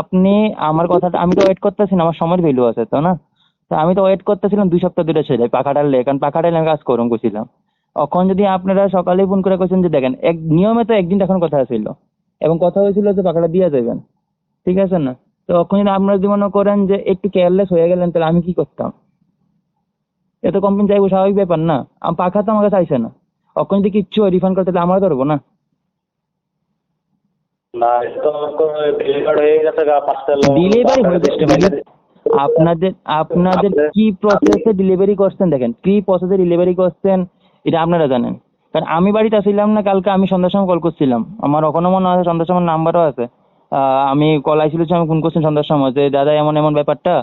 আপনি আমার কথাটা, আমি তো ওয়েট করতেছি আমার সময়ের ভ্যালু আছে তো না? তো আমি তো ওয়েট করতেছিলাম দুই সপ্তাহ ধরে ছেড়ে পাখাটার লেগে, কারণ পাখাটার আমি কাজ করুন করছিলাম এখন যদি আপনারা সকালে ফোন করে কইছেন যে দেখেন, এক নিয়মে তো একদিন এখন কথা ছিল, এবং কথা হয়েছিল যে পাখাটা দিয়ে যাবেন ঠিক আছে না? তো এখন যদি আপনারা যদি মনে করেন যে একটু কেয়ারলেস হয়ে গেলেন, তাহলে আমি কি করতাম? এত কমপ্লেন চাইব স্বাভাবিক ব্যাপার না। পাখা তো আমাকে চাইছে না। এখন যদি কিচ্ছু রিফান্ড করতে তাহলে আমরা ধরবো না? না এটা তো ডেলিভার হয়ে গেছে গা পার্সেল ডেলিভারি হয়ে গেছে আপনাদের কি প্রসেসে ডেলিভারি করছেন দেখেন কি প্রসেসে ডেলিভারি করছেন এটা আপনারা জানেন। কারণ আমি বাড়িতে আসছিলাম না কালকে আমি সন্ধ্যার সময় কল করছিলাম। আমার ওখানে মনে আছে সন্ধ্যার সময় নাম্বারও আছে। আহ, আমি কল আইছিল আমি ফোন করছি সন্ধ্যার সময় যে দাদা এমন এমন ব্যাপারটা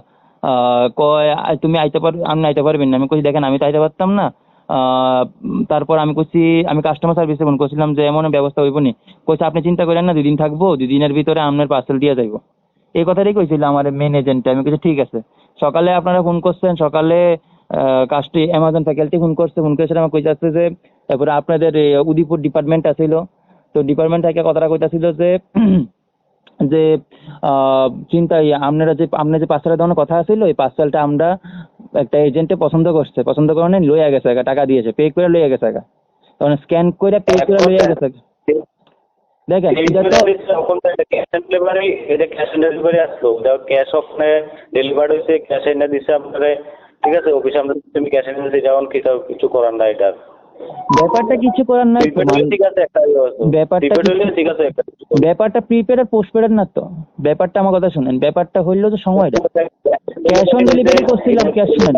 আহ, কয় তুমি আইতে পার আপনি আইতে পারবেন না। আমি কইছি দেখেন আমি তো আইতে পারতাম না। তারপর আমি কইছি, আমি কাস্টমার সার্ভিসে ফোন করছিলাম যে এমন ব্যবস্থা হইব নি কইছে, আপনি চিন্তা করেন না, দুদিন থাকব, দুদিনের ভিতরে আপনার পার্সেল দিয়ে যাইবো। এই কথাটাই কইছিল আমার মেন এজেন্ট আমি কিছু ঠিক আছে। সকালে আপনারা ফোন করছেন, সকালে কাস্টি অ্যামাজন ফ্যাকাল্টি ফোন করছে ফোন করেছে আমার কইতাছে যে, তারপরে আপনাদের উদিপুর ডিপার্টমেন্ট আছিল তো ডিপার্টমেন্ট থেকে কথাটা কইতাছিল যে যে চিন্তা আপনারা যে, আপনার যে পার্সেলের দেওয়ার কথা আছিল এই পার্সেলটা আমরা একটা এজেন্টে পছন্দ করছে পছন্দ করে নাই, লইয়া গেছে টাকা দিয়েছে পে করে লইয়া গেছে। তখন স্ক্যান করে পে করে লইয়া গেছে। দেখেন এটা তো ক্যাশ অন ডেলিভারি এটা ক্যাশ অন ডেলিভারি আসলো ক্যাশ ওখানে ডেলিভার হয়েছে ক্যাশ এনে দিছে আপনারে ঠিক আছে অফিসে আমরা তুমি ক্যাশ এনে দিতে যাওয়ান কিছু কিছু করার নাই এটা ব্যাপারটা কিছু করার নাই ঠিক আছে একটা ইয়ে। ব্যাপারটা কি- ঠিক আছে একটা ব্যাপারটা প্রিপেড আর পোস্টপেডের না তো ব্যাপারটা আমার কথা শুনেন ব্যাপারটা হইল তো সময়টা ক্যাশ অন ডেলিভারি করছিলাম ক্যাশ শুনেন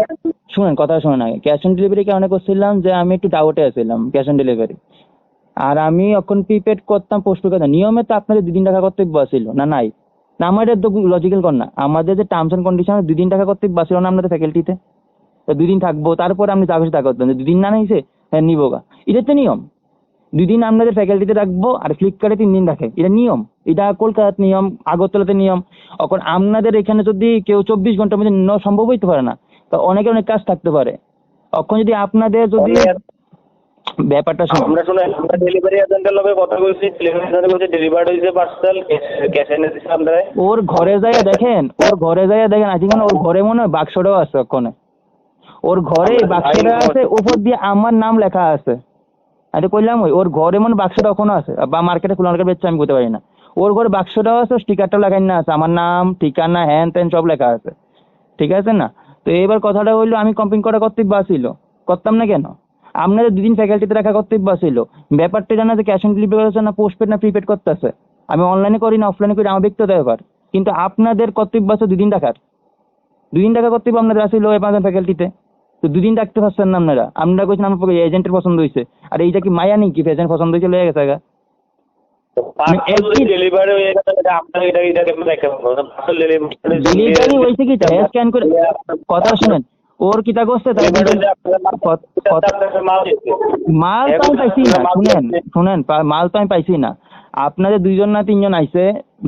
শুনেন, কথা শুনেন আগে। ক্যাশ অন ডেলিভারি কেমন করছিলাম যে আমি একটু ডাউটে আছিলাম ক্যাশ অন ডেলিভারি আর আমি এখন প্রিপেড করতাম পোস্টপেড করতাম। নিয়মে তো আপনাদের দুদিন টাকা কর্তব্য ছিল না নাই? না আমাদের তো লজিক্যাল কর না। আমাদের যে টার্মস অ্যান্ড কন্ডিশন দুদিন টাকা কর্তব্য ছিল না আপনাদের ফ্যাকাল্টিতে তো? দুদিন থাকব, তারপর আপনি যা খুশি তা করতেন দুদিন না নিছে হ্যাঁ নিবো গা। এটা তো নিয়ম। দুদিন আপনাদের ফ্যাকাল্টিতে রাখব আর ফ্লিপকার্টে তিন দিন রাখে। এটা নিয়ম। এটা কলকাতার নিয়ম আগরতলাতে নিয়ম। এখন আপনাদের এখানে যদি কেউ চব্বিশ ঘণ্টার মধ্যে নেওয়া সম্ভব হইতে পারে না তো অনেকের অনেক কাজ থাকতে পারে। তখন যদি আপনাদের যদি ব্যাপারটা আমরা শুনে আমরা ডেলিভারি এজেন্টের লগে কথা বলছি ডেলিভারি বলছে ডেলিভার্ড হয়েছে পার্সেল ক্যাশ এনে দিছে আমরা ওর ঘরে যাইয়া দেখেন ওর ঘরে যাইয়া দেখেন আজকে ওর ঘরে মনে হয় বাক্সটাও আছে ওখানে ওর ঘরে বাক্সটা আছে উপর দিয়ে আমার নাম লেখা আছে। আমি কইলাম ওই, ওর ঘরে মনে বাক্সটা ওখানে আছে। বা মার্কেটে খোলা মার্কেট বেচছে, আমি করতে পারি না। ওর ঘরে বাক্সটাও আছে স্টিকারটাও লাগাই না আছে। আমার নাম, ঠিকানা হ্যান ত্যান সব লেখা আছে। ঠিক আছে না? তো এবার কথাটা হইল, আমি কমপ্লেন করা কর্তব্য আসিল করতাম না কেন? আপনাদের দুদিন ফ্যাকাল্টিতে রাখা কর্তব্য আসিল ব্যাপারটা জানা যে ক্যাশ অন ডেলিভারি করছে না পোস্টপেড না প্রিপেড করতেছে। আমি অনলাইনে করি না অফলাইনে করি আমার ব্যক্তিগত ব্যাপার। কিন্তু আপনাদের কর্তব্য আছে দুদিন টাকার দুদিন টাকা কর্তব্য আপনাদের আসিল এমাজন ফ্যাকাল্টিতে তো দুদিন ডাকতে পারছেন না আপনারা। আপনারা কইছেন আমার এজেন্টের পছন্দ হয়েছে আর এইটা কি মায়া নেই কি এজেন্ট পছন্দ হয়েছে লয়ে গেছে গা। ডেলিভারি হয়েছে কি স্ক্যান করে কথা শুনেন। ওর কিতা করছে মাল তো আমি পাইছি না। শুনেন শুনেন মাল তো আমি পাইছি না। আপনাদের দুইজন না তিনজন আইছে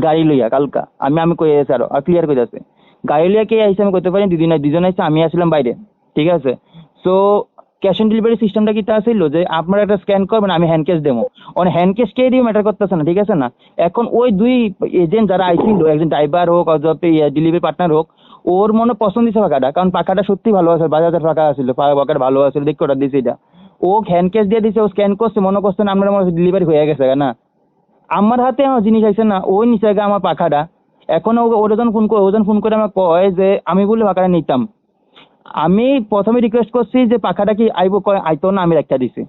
গাড়ি লইয়া কালকা। আমি আমি কই আছি আরও। আর ক্লিয়ার কই আছে গাড়ি লইয়া কে আইছে আমি কইতে পারি দুদিন দুজন আইছে আমি আসলাম বাইরে। ঠিক আছে? সো ক্যাশ অন ডেলিভারি সিস্টেমটা কি তা যে, আপনারা একটা স্ক্যান করবেন, আমি হ্যান্ড ক্যাশ দেবো। অন হ্যান্ড ক্যাশ কে দিয়ে ম্যাটার করতেছে না, ঠিক আছে না? এখন ওই দুই এজেন্ট যারা আইছিল, একজন ড্রাইভার হোক, অথবা ডেলিভারি পার্টনার হোক, ওর মনে পছন্দ দিছে পাখাটা কারণ পাখাটা সত্যি ভালো আছে বাজারের পাখা আছিল পাখাটা ভালো আছিল, দেখে ওটা দিছে এটা। ও হ্যান্ড ক্যাশ দিয়ে দিছে, ও স্ক্যান করছে, মনে করছে না আপনার মনে ডেলিভারি হয়ে গেছে না? আমার হাতে আমার জিনিস আইছে না, ওই নিচে আমার পাখাটা। এখন ওজন ফোন করে ওজন ফোন করে আমার কয় যে, আমি বলে পাখাটা নিতাম। আমি প্রথমে রিকোয়েস্ট করছি যে পাখাটা কি আইব কয় আইতো না আমি একটা দিছি।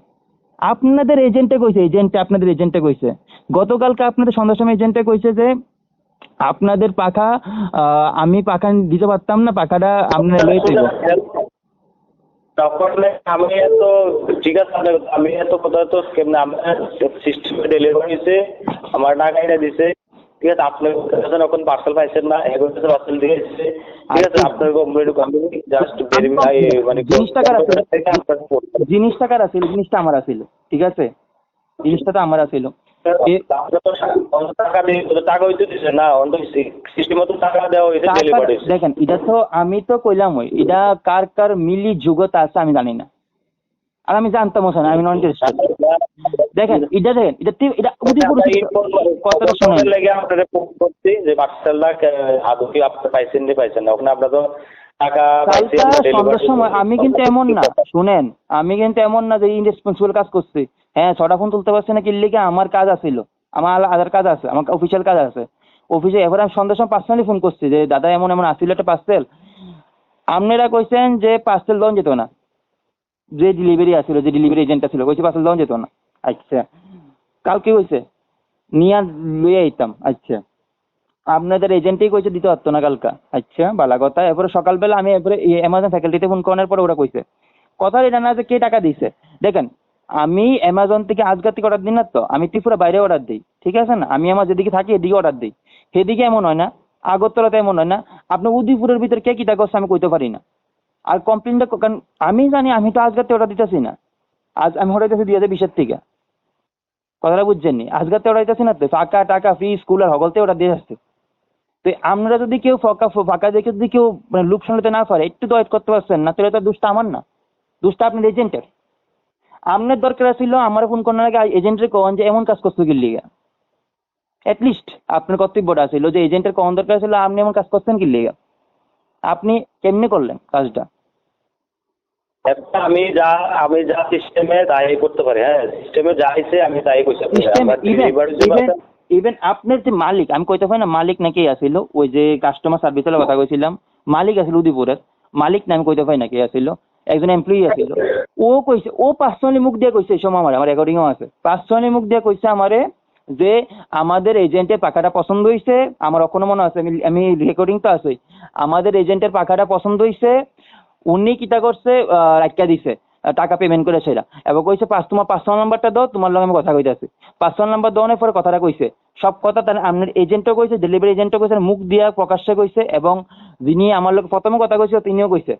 আপনাদের এজেন্টে কইছে এজেন্টে আপনাদের এজেন্টে কইছে। গতকালকে আপনাদের সন্ধ্যার সময় এজেন্টে কইছে যে আপনাদের পাখা আমি পাখা দিতে পারতাম না পাখাটা আপনারা লয়ে যাইব তখন আমি এত ঠিক আছে আপনার- আমি এত কথা তো কেমন আমার সিস্টেমে ডেলিভারি হয়েছে আমার টাকা এটা দিছে। ঠিক আছে আপনি বলতেছেন এখন পার্সেল পাইছেন না পার্সেল দিয়ে এসেছে ঠিক আছে আপনার কোম্পানি কোম্পানি জাস্ট ভেরিফাই মানে জিনিসটা কার আছে? জিনিসটা কার আছিল? জিনিসটা আমার আছিল ঠিক আছে? জিনিসটা তো আমার আছিল। দেখেন এটা তো আমি তো কইলাম ওই এটা কার কার মিলি যুগত আছে আমি জানি না। আর আমি জানতাম ওখানে আমি নন দেখেন এটা দেখেন এটা এটা কথাটা শোনেন। লেগে আপনাদের ফোন করছি যে আদৌ কি আপনি পাইছেন নি পাইছেন না। ওখানে আপনারা তো সময় আমি কিন্তু এমন না শুনেন আমি কিন্তু এমন না যে ইনরেসপন্সিবল কাজ করছি। হ্যাঁ ছটা ফোন তুলতে পারছি না কিনলে কি আমার কাজ আছিল আমার আধার কাজ আছে আমার অফিসিয়াল কাজ আছে। অফিসে এবার আমি সন্ধ্যার সময় পার্সোনালি ফোন করছি যে দাদা এমন এমন আসছিল একটা পার্সেল আপনারা কইছেন যে পার্সেল দেওয়া যেত না। যে ডেলিভারি আসছিল যে ডেলিভারি এজেন্টটা ছিল কইছে, পার্সেল দেওয়া যেত না। আচ্ছা। কাল কি হয়েছে নিয়ে লইয়া আইতাম। আচ্ছা। আপনাদের এজেন্টই কইছে, দিতে পারতো না কালকা। আচ্ছা বালা কথা। এরপরে সকালবেলা আমি এরপরে অ্যামাজন ফ্যাকাল্টিতে ফোন করার পরে ওরা কইছে। কথা এটা না যে কে টাকা দিছে। দেখেন, আমি অ্যামাজন থেকে আজকাল থেকে অর্ডার দিই না তো, আমি ত্রিপুরা বাইরে অর্ডার দিই, ঠিক আছে না? আমি আমার যেদিকে থাকি, এদিকে অর্ডার দিই। সেদিকে এমন হয় না, আগরতলাতে এমন হয় না। আপনি উদয়পুরের ভিতরে কে কিটা করছে আমি কইতে পারি না। আর কমপ্লেনটা কারণ আমি জানি, আমি তো আজকাতে অর্ডার দিতেছি না। আজ আমি দিতেছি দুই হাজার বিশের থেকে। কথাটা বুঝছেন নি? আজকাতে অর্ডার দিতেছি না তো, ফাঁকা টাকা ফ্রি স্কুল আর হগলতে অর্ডার দিয়ে আসছে। তো আমরা যদি কেউ ফাঁকা ফাঁকা দেখে যদি কেউ মানে লুপ সামলাতে না পারে, একটু তো ওয়েট করতে পারছেন না, তাহলে তো দুষ্টা আমার না। দুষ্টা আপনার এজেন্টের আপনার দরকার ছিল আমার ফোন করার আগে এজেন্টের কন যে এমন কাজ করতে গেলি অ্যাটলিস্ট আপনার কর্তব্যটা ছিল যে এজেন্টের কন দরকার ছিল, আপনি এমন কাজ করছেন কি লিগা? আপনি কেমনে করলেন কাজটা? আমি যা আমি যা সিস্টেমে তাই করতে পারি হ্যাঁ সিস্টেমে যা আইছে আমি তাই করতে পারি ইভেন আপনার যে মালিক আমি কইতে পারি না মালিক নাকি আসিল ওই যে কাস্টমার সার্ভিসের কথা কইছিলাম মালিক আসিল উদয়পুরের মালিক না আমি কইতে পারি না কে একজন এমপ্লয়ি আসিল ও কইছে ও পার্সোনালি মুখ দিয়ে কইছে এই সময় আমার আমার রেকর্ডিংও আছে। পার্সোনালি মুখ দিয়ে কইছে আমারে যে আমাদের এজেন্টের পাখাটা পছন্দ হইছে, আমার এখনও মনে আছে, আমি আমি রেকর্ডিং তো আছে। আমাদের এজেন্টের পাখাটা পছন্দ হইছে, উনি কিটা করছে রাখিয়া দিছে টাকা পেমেন্ট করে সেটা। এবার কইছে পাঁচ তোমার পার্সোনাল নাম্বারটা দাও, তোমার লগে আমি কথা কইতাছি। পার্সোনাল নাম্বার দেওয়ানোর পরে কথাটা কইছে। সব কথা তার আপনার এজেন্টও কইছে ডেলিভারি এজেন্টও কইছে মুখ দিয়া প্রকাশ্যে কইছে, এবং যিনি আমার লোক প্রথমে কথা কইছে তিনিও কইছে।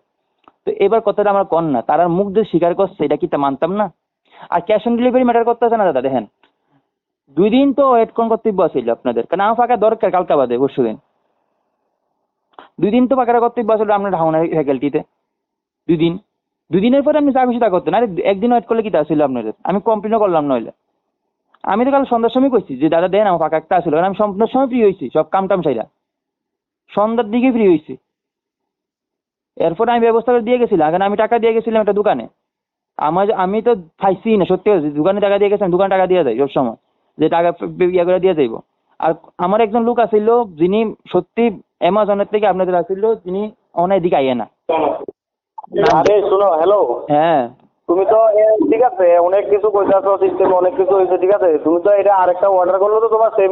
তো এবার কথাটা আমার কন না, তারা মুখ দিয়ে স্বীকার করছে, এটা কি তা মানতাম না? আর ক্যাশ অন ডেলিভারি ম্যাটার করতেছে না দাদা, দেখেন। দুই দিন তো ওয়েট কোন কর্তব্য ছিল আপনাদের। কারণ আমার ফাঁকা দরকার কালকা বাদে, পরশু দিন। দুই দিন তো ফাঁকা কর্তব্য আসলে আপনার ঢাউনার ফ্যাকাল্টিতে দুই দিন দুই দিনের পরে আপনি যা খুশি তা করতেন। আরে একদিন ওয়েট করলে কি তা ছিল আপনাদের? আমি কমপ্লেনও করলাম নইলে। আমি তো কাল সন্ধ্যার সময় কইছি যে, দাদা, দেন, আমার ফাঁকা একটা আসলো আমি সন্ধ্যার সময় ফ্রি হয়েছি সব কাম টাম সাইরা। সন্ধ্যার দিকে ফ্রি হয়েছি এরপর আমি ব্যবস্থা করে দিয়ে গেছিলাম। কারণ আমি টাকা দিয়ে গেছিলাম একটা দোকানে। আমার আমি তো পাইছি না, সত্যি দোকানে টাকা দিয়ে গেছিলাম দোকানে টাকা দিয়ে দেয় সব সময় যে টাকা ইয়ে করে দিয়ে যাইব। আর আমার একজন লোক আছিল যিনি সত্যি অ্যামাজনের থেকে আপনাদের আসছিল যিনি অনেক দিকে আইয়ে না। আরে শোনো হ্যালো হ্যাঁ। তুমি তো ঠিক আছে অনেক কিছু কইতাছো সিস্টেম অনেক কিছু হয়েছে ঠিক আছে? তুমি তো এটা আরেকটা অর্ডার করলে তো তোমার সেম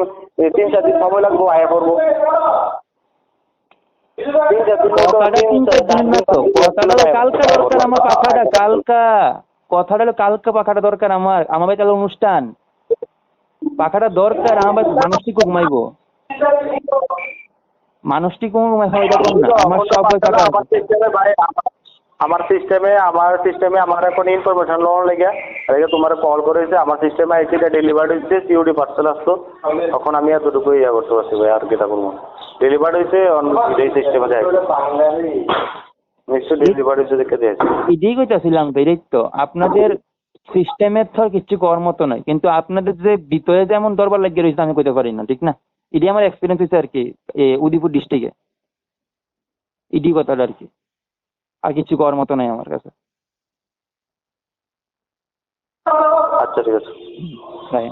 তিন চার দিন সময় লাগবে আয়া করব। কথাটা কালকা দরকার আমার পাখাটা কালকা। কথাটা হলো পাখাটা দরকার আমার। আমার বাড়িতে অনুষ্ঠান। পাখাটা দরকার আমার বাড়িতে মানুষটি ঘুমাইবো মানুষটি ঘুমাই এরকম না। আমার সব পাখা আমার সিস্টেমে আমার- সিস্টেমে আমার এখন ইনফরমেশন লোন লেগে লেগে তোমার কল করেছে আমার সিস্টেমে আইসি ডেলিভারি হচ্ছে সিওডি পার্সেল আসতো তখন আমি এতটুকু ইয়ে করতে পারছি ভাই আর কিটা করব ডেলিভারি হয়েছে এই সিস্টেমে দেয়। নিশ্চয়ই ডেলিভারি হয়েছে দেখে দিয়েছে এটাই কইতাছিলাম তো এটাই তো আপনাদের সিস্টেমের তো কিছু করার মতো নয়। কিন্তু আপনাদের যে ভিতরে যেমন দরবার লাগিয়ে রয়েছে আমি কইতে পারি না ঠিক না? এটি আমার এক্সপিরিয়েন্স হয়েছে আর কি এ, উদয়পুর ডিস্ট্রিক্টে এটি কথাটা আর কি। আর কিছু করার মতো নাই আমার কাছে। আচ্ছা ঠিক আছে। তাই